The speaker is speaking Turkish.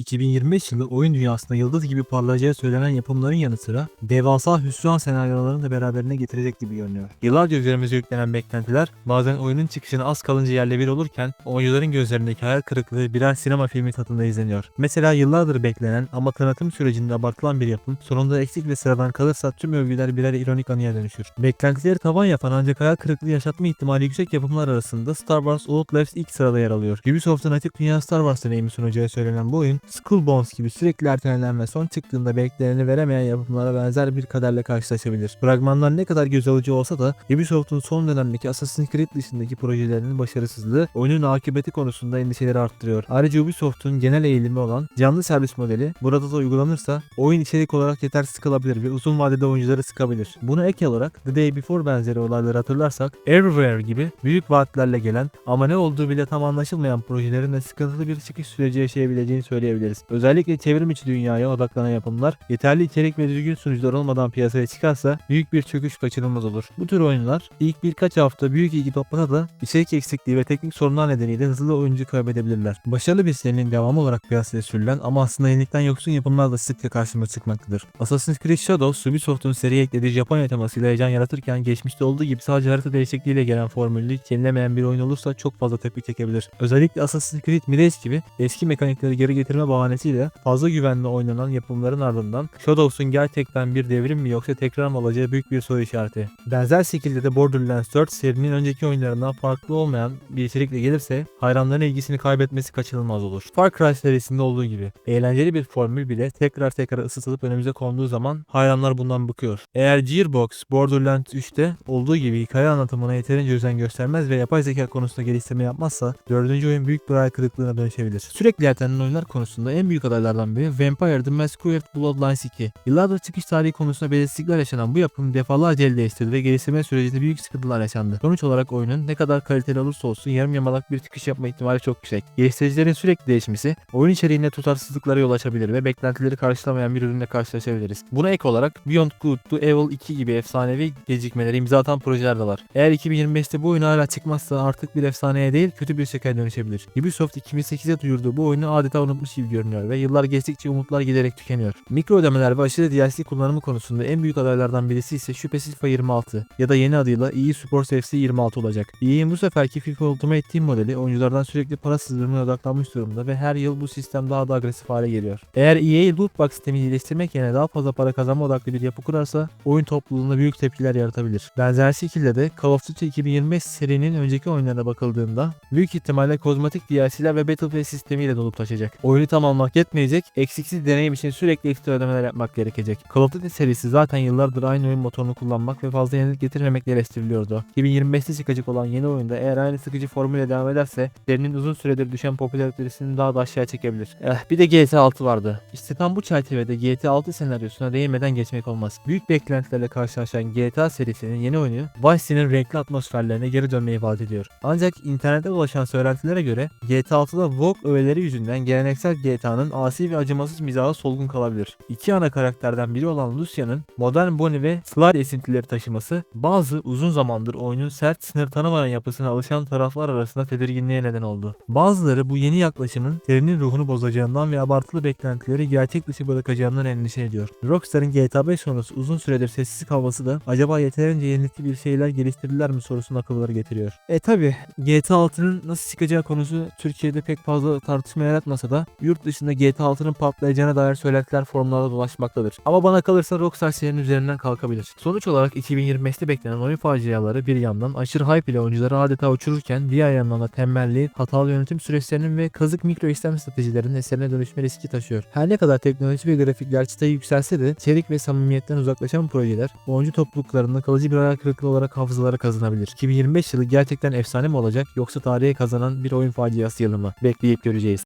2025 yılı oyun dünyasında yıldız gibi parlayacağı söylenen yapımların yanı sıra devasa hüsran senaryolarını da beraberine getirecek gibi görünüyor. Yıllarca üzerimize yüklenen beklentiler bazen oyunun çıkışına az kalınca yerle bir olurken oyuncuların gözlerindeki hayal kırıklığı birer sinema filmi tadında izleniyor. Mesela yıllardır beklenen ama tanıtım sürecinde abartılan bir yapım sonunda eksik ve sıradan kalırsa tüm övgüler birer ironik anıya dönüşür. Beklentileri tavan yapan ancak hayal kırıklığı yaşatma ihtimali yüksek yapımlar arasında Star Wars Outlaws ilk sırada yer alıyor. Ubisoft'un açık dünya Star Wars deneyimi sunacağı söylenen bu oyun, Skull Bones gibi sürekli ertelenen ve son çıktığında bekleneni veremeyen yapımlara benzer bir kaderle karşılaşabilir. Fragmanlar ne kadar göz alıcı olsa da Ubisoft'un son dönemdeki Assassin's Creed dışındaki projelerinin başarısızlığı oyunun akıbeti konusunda endişeleri arttırıyor. Ayrıca Ubisoft'un genel eğilimi olan canlı servis modeli burada da uygulanırsa oyun içerik olarak yetersiz kalabilir ve uzun vadede oyuncuları sıkabilir. Buna ek olarak The Day Before benzeri olayları hatırlarsak Everywhere gibi büyük vaatlerle gelen ama ne olduğu bile tam anlaşılmayan projelerin de sıkıntılı bir çıkış süreci yaşayabileceğini söyleyebiliriz. Özellikle çevrim içi dünyaya odaklanan yapımlar yeterli içerik ve düzgün sunucular olmadan piyasaya çıkarsa büyük bir çöküş kaçınılmaz olur. Bu tür oyunlar ilk birkaç hafta büyük ilgi toplasa da içerik eksikliği ve teknik sorunlar nedeniyle hızlı oyuncu kaybedebilirler. Başarılı bir serinin devamı olarak piyasaya sürülen ama aslında yenilikten yoksun yapımlar da sıkça karşıma çıkmaktadır. Assassin's Creed Shadows, Ubisoft'un seriye eklediği Japonya temasıyla heyecan yaratırken geçmişte olduğu gibi sadece harita değişikliğiyle gelen formülü yenilemeyen bir oyun olursa çok fazla tepki çekebilir. Özellikle Assassin's Creed Mirage gibi eski mekanikleri geri getirme bahanesiyle fazla güvenli oynanan yapımların ardından Shadows'un gerçekten bir devrim mi yoksa tekrar mı olacağı büyük bir soru işareti. Benzer şekilde de Borderlands 4 serinin önceki oyunlarından farklı olmayan bir içerikle gelirse hayranların ilgisini kaybetmesi kaçınılmaz olur. Far Cry serisinde olduğu gibi eğlenceli bir formül bile tekrar tekrar ısıtılıp önümüze konduğu zaman hayranlar bundan bıkıyor. Eğer Gearbox Borderlands 3'te olduğu gibi hikaye anlatımına yeterince özen göstermez ve yapay zeka konusunda geliştirme yapmazsa dördüncü oyun büyük bir hayal kırıklığına dönüşebilir. Sürekli ertelenen oyunlar konusunda en büyük adaylardan biri Vampire The Masquerade Bloodlines 2. Yıllardır çıkış tarihi konusunda belirsizlikler yaşanan bu yapım defalarca el değiştirdi ve geliştirme sürecinde büyük sıkıntılar yaşandı. Sonuç olarak oyunun ne kadar kaliteli olursa olsun yarım yamalak bir çıkış yapma ihtimali çok yüksek. Geliştiricilerin sürekli değişmesi oyun içeriğinde tutarsızlıklara yol açabilir ve beklentileri karşılamayan bir ürünle karşılaşabiliriz. Buna ek olarak Beyond Good to Evil 2 gibi efsanevi gecikmeleri imza atan projeler de var. Eğer 2025'te bu oyun hala çıkmazsa artık bir efsaneye değil kötü bir şakaya dönüşebilir. Ubisoft 2008'de duyurduğu bu oyunu adeta unutmuş gibi görünüyor ve yıllar geçtikçe umutlar giderek tükeniyor. Mikro ödemeler ve aşırı DLC kullanımı konusunda en büyük adaylardan birisi ise şüphesiz FIFA 26 ya da yeni adıyla EA Sports FC 26 olacak. EA'in bu seferki FIFA Ultimate Team modeli oyunculardan sürekli para sızdırmaya odaklanmış durumda ve her yıl bu sistem daha da agresif hale geliyor. Eğer EA loot box sistemi iyileştirmek yerine daha fazla para kazanma odaklı bir yapı kurarsa oyun topluluğunda büyük tepkiler yaratabilir. Benzer şekilde de Call of Duty 2025 serinin önceki oyunlarına bakıldığında büyük ihtimalle kozmetik DLC'ler ve Battle Pass sistemiyle dolup taşacak. Oyunu tamamlamak yetmeyecek, eksiksiz deneyim için sürekli ekstra ödemeler yapmak gerekecek. Call of Duty serisi zaten yıllardır aynı oyun motorunu kullanmak ve fazla yenilik getirmemekle eleştiriliyordu. 2025'te çıkacak olan yeni oyunda eğer aynı sıkıcı formüle devam ederse serinin uzun süredir düşen popülaritesini daha da aşağı çekebilir. Eh, bir de GTA 6 vardı. İşte tam bu çerçevede GTA 6 senaryosuna değinmeden geçmek olmaz. Büyük beklentilerle karşılaşan GTA serisinin yeni oyunu Vice City'nin renkli atmosferlerine geri dönmeyi vaat ediyor. Ancak internette dolaşan söylentilere göre GTA 6'da Vogue öğeleri yüzünden geleneksel GTA'nın asi ve acımasız mizahı solgun kalabilir. İki ana karakterden biri olan Lucia'nın modern Bonnie ve Sly esintileri taşıması bazı uzun zamandır oyunun sert sınır tanımayan yapısına alışan taraflar arasında tedirginliğe neden oldu. Bazıları bu yeni yaklaşımın serinin ruhunu bozacağından ve abartılı beklentileri gerçek dışı bırakacağından endişe ediyor. Rockstar'ın GTA 5 sonrası uzun süredir sessiz kalması da acaba yeterince yenilikli bir şeyler geliştirdiler mi sorusunu akılları getiriyor. E tabi GTA 6'nın nasıl çıkacağı konusu Türkiye'de pek fazla tartışma yaratmasa da yurt dışında GTA 6'nın patlayacağına dair söylentiler forumlarda dolaşmaktadır. Ama bana kalırsa Rockstar serinin üzerinden kalkabilir. Sonuç olarak 2025'te beklenen oyun faciaları bir yandan aşırı hype ile oyuncuları adeta uçururken diğer yandan da tembelliğin, hatalı yönetim süreçlerinin ve kazık mikro işlem stratejilerinin eserine dönüşme riski taşıyor. Her ne kadar teknoloji ve grafikler çıtayı yükselse de içerik ve samimiyetten uzaklaşan projeler oyuncu topluluklarında kalıcı bir hayal kırıklığı olarak hafızalara kazanabilir. 2025 yılı gerçekten efsane mi olacak yoksa tarihe kazanan bir oyun faciası yılı mı? Bekleyip göreceğiz.